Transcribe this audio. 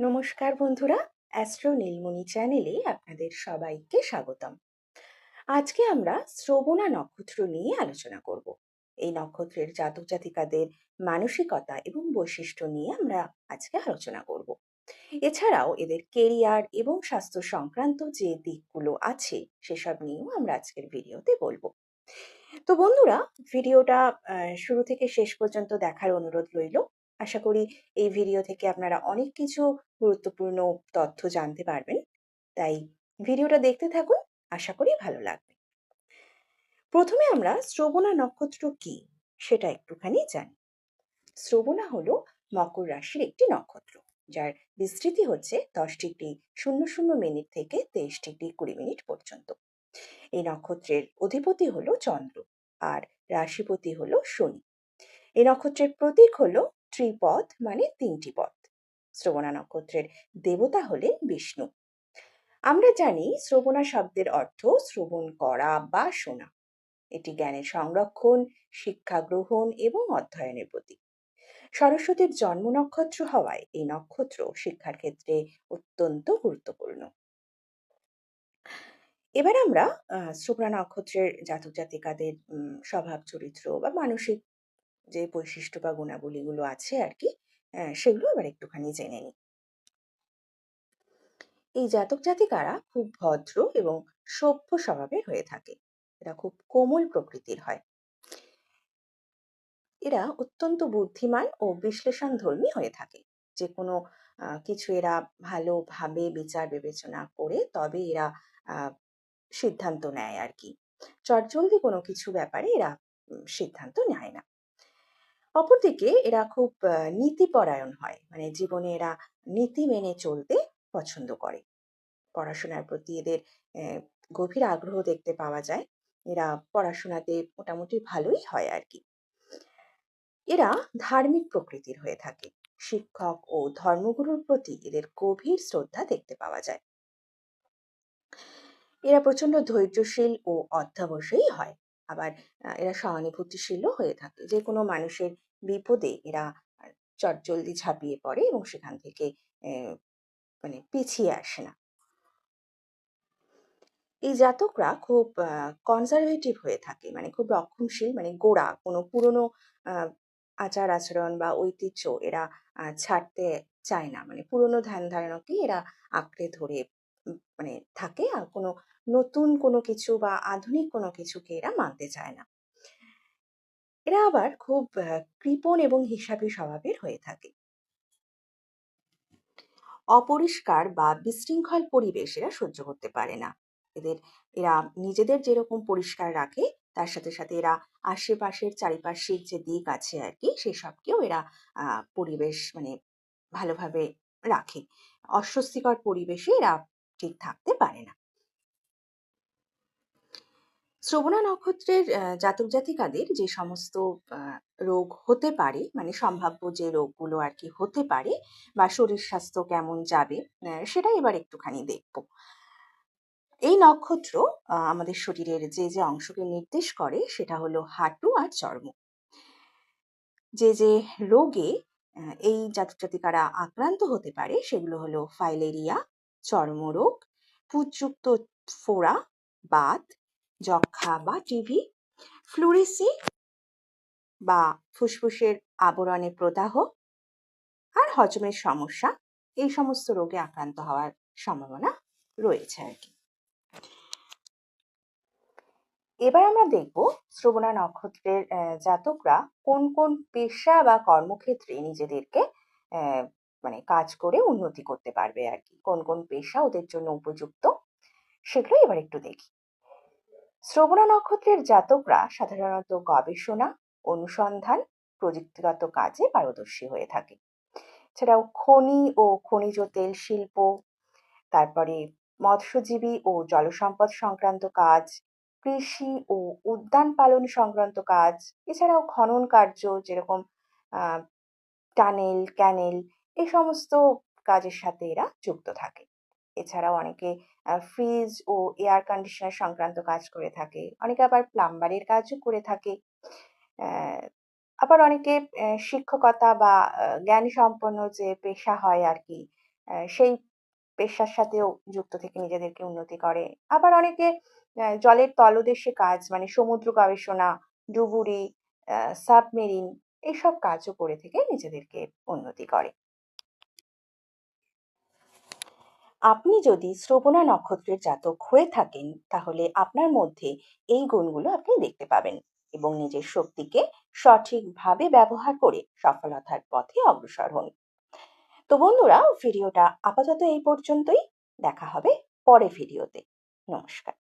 নমস্কার বন্ধুরা অ্যাস্ট্রো নীলমণি চ্যানেলে আপনাদের সবাইকে স্বাগতম। আজকে আমরা শ্রবণা নক্ষত্র নিয়ে আলোচনা করব। এই নক্ষত্রের জাতক জাতিকাদের মানসিকতা এবং বৈশিষ্ট্য নিয়ে আমরা আজকে আলোচনা করব। এছাড়াও এদের কেরিয়ার এবং স্বাস্থ্য সংক্রান্ত যে দিকগুলো আছে, সেসব নিয়েও আমরা আজকের ভিডিওতে বলব। তো বন্ধুরা, ভিডিওটা শুরু থেকে শেষ পর্যন্ত দেখার অনুরোধ রইল। আশা করি এই ভিডিও থেকে আপনারা অনেক কিছু গুরুত্বপূর্ণ তথ্য জানতে পারবেন। তাই ভিডিওটা দেখতে থাকুন, আশা করি ভালো লাগবে। প্রথমে আমরা শ্রবণা নক্ষত্র কি, সেটা একটুখানি জানি। শ্রবণা হলো মকর রাশির একটি নক্ষত্র, যার বিস্তৃতি হচ্ছে দশ ডিগ্রি শূন্য শূন্য মিনিট থেকে তেইশ ডিগ্রি কুড়ি মিনিট পর্যন্ত। এই নক্ষত্রের অধিপতি হলো চন্দ্র, আর রাশিপতি হলো শনি। এই নক্ষত্রের প্রতীক হলো ত্রিপদ মানে তিনটি পথ শ্রবণা নক্ষত্রের দেবতা হলেন বিষ্ণু। আমরা জানি শ্রবণা শব্দের অর্থ শ্রবণ করা বা শোনা। এটি জ্ঞানের সংরক্ষণ, শিক্ষা গ্রহণ এবং অধ্যয়নের প্রতীক। সরস্বতীর জন্ম নক্ষত্র হওয়ায় এই নক্ষত্র শিক্ষার ক্ষেত্রে অত্যন্ত গুরুত্বপূর্ণ। এবার আমরা শ্রবণা নক্ষত্রের জাতক জাতিকাদের স্বভাব চরিত্র বা মানসিক যে বৈশিষ্ট্য বা গুণাবলীগুলো আছে আর কি সেগুলো আবার একটুখানি জেনে নিই। এই জাতক জাতিকারা খুব ভদ্র এবং সভ্য স্বভাবের হয়ে থাকে। এরা খুব কোমল প্রকৃতির হয়। এরা অত্যন্ত বুদ্ধিমান ও বিশ্লেষণ ধর্মী হয়ে থাকে। যে কোনো কিছু এরা ভালোভাবে বিচার বিবেচনা করে তবে এরা সিদ্ধান্ত নেয় আর কি চটজলদি কোনো কিছু ব্যাপারে এরা সিদ্ধান্ত নেয় না। অপরদিকে এরা খুব নীতিপরায়ণ হয়। মানে জীবনে এরা নীতি মেনে চলতে পছন্দ করে। পড়াশোনার প্রতি এদের গভীর আগ্রহ দেখতে পাওয়া যায়। এরা পড়াশোনাতে মোটামুটি ভালোই হয় আর কি। এরা ধার্মিক প্রকৃতির হয়ে থাকে। শিক্ষক ও ধর্মগুরুর প্রতি এদের গভীর শ্রদ্ধা দেখতে পাওয়া যায়। এরা প্রচণ্ড ধৈর্যশীল ও অধ্যাবসায়ী হয়। আবার এরা সহানুভূতিশীলও হয়ে থাকে। যে কোনো মানুষের বিপদে এরা চটজলদি ঝাঁপিয়ে পড়ে এবং সেখান থেকে মানে পিছিয়ে আসে না। এই জাতকরা খুব কনজারভেটিভ হয়ে থাকে মানে খুব রক্ষণশীল মানে গোড়া, কোনো পুরনো আচার আচরণ বা ঐতিহ্য এরা ছাড়তে চায় না। মানে পুরনো ধ্যান ধারণাকে এরা আঁকড়ে ধরে মানে থাকে আর কোনো নতুন কোনো কিছু বা আধুনিক কোনো কিছুকে এরা মানতে চায় না। এরা আবার খুব কৃপণ এবং হিসাবি স্বভাবের হয়ে থাকে। অপরিষ্কার বা বিশৃঙ্খল পরিবেশ এরা সহ্য করতে পারে না। এদের, এরা নিজেদের যেরকম পরিষ্কার রাখে, তার সাথে সাথে এরা আশেপাশের চারিপার্শ্বিক যে দিক আছে আর কি সেসবকেও এরা পরিবেশ মানে ভালোভাবে রাখে। অস্বস্তিকর পরিবেশে এরা ঠিক থাকতে পারে না। শ্রবণা নক্ষত্রের জাতক জাতিকাদের যে সমস্ত রোগ হতে পারে মানে সম্ভাব্য যে রোগগুলো আর কি হতে পারে বা শরীর স্বাস্থ্য কেমন যাবে সেটা এবার একটুখানি দেখব। এই নক্ষত্র আমাদের শরীরের যে যে অংশকে নির্দেশ করে সেটা হলো হাঁটু আর চর্ম। যে যে রোগে এই জাতক জাতিকারা আক্রান্ত হতে পারে সেগুলো হলো ফাইলেরিয়া চর্মরোগ পুজযুক্ত ফোড়া, বাত যক্ষা বা টিভি, ফ্লুরিসি বা ফুসফুসের আবরণে প্রদাহ আর হজমের সমস্যা, এই সমস্ত রোগে আক্রান্ত হওয়ার সম্ভাবনা রয়েছে আর কি। এবার আমরা দেখব শ্রবণা নক্ষত্রের জাতকরা কোন কোন পেশা বা কর্মক্ষেত্রে নিজেদেরকে মানে কাজ করে উন্নতি করতে পারবে আর কি কোন কোন পেশা ওদের জন্য উপযুক্ত সেগুলো এবার একটু দেখি। শ্রবণা নক্ষত্রের জাতকরা সাধারণত গবেষণা, অনুসন্ধান, প্রযুক্তিগত কাজে পারদর্শী হয়ে থাকে। এছাড়াও খনি ও খনিজ তেল শিল্প, তারপরে মৎস্যজীবী ও জলসম্পদ সংক্রান্ত কাজ, কৃষি ও উদ্যান পালন সংক্রান্ত কাজ, এছাড়াও খনন কার্য যেরকম টানেল, ক্যানেল এই সমস্ত কাজের সাথে এরা যুক্ত থাকে। এছাড়াও অনেকে ফ্রিজ ও এয়ার কন্ডিশনার সংক্রান্ত কাজ করে থাকে, অনেকে আবার প্লাম্বারের কাজও করে থাকে। আবার অনেকে শিক্ষকতা বা জ্ঞান সম্পন্ন যে পেশা হয় আর কি সেই পেশার সাথেও যুক্ত থেকে নিজেদেরকে উন্নতি করে। আবার অনেকে জলের তলদেশে কাজ মানে সমুদ্র গবেষণা, ডুবুরি সাবমেরিন এইসব কাজও করে থেকে নিজেদেরকে উন্নতি করে। আপনি যদি শ্রবণা নক্ষত্রের জাতক হয়ে থাকেন, তাহলে আপনার মধ্যে এই গুণগুলো আপনি দেখতে পাবেন এবং নিজের শক্তিকে সঠিকভাবে ব্যবহার করে সফলতার পথে অগ্রসর হন। তো বন্ধুরা, ভিডিওটা আপাতত এই পর্যন্তই। দেখা হবে পরে ভিডিওতে। নমস্কার।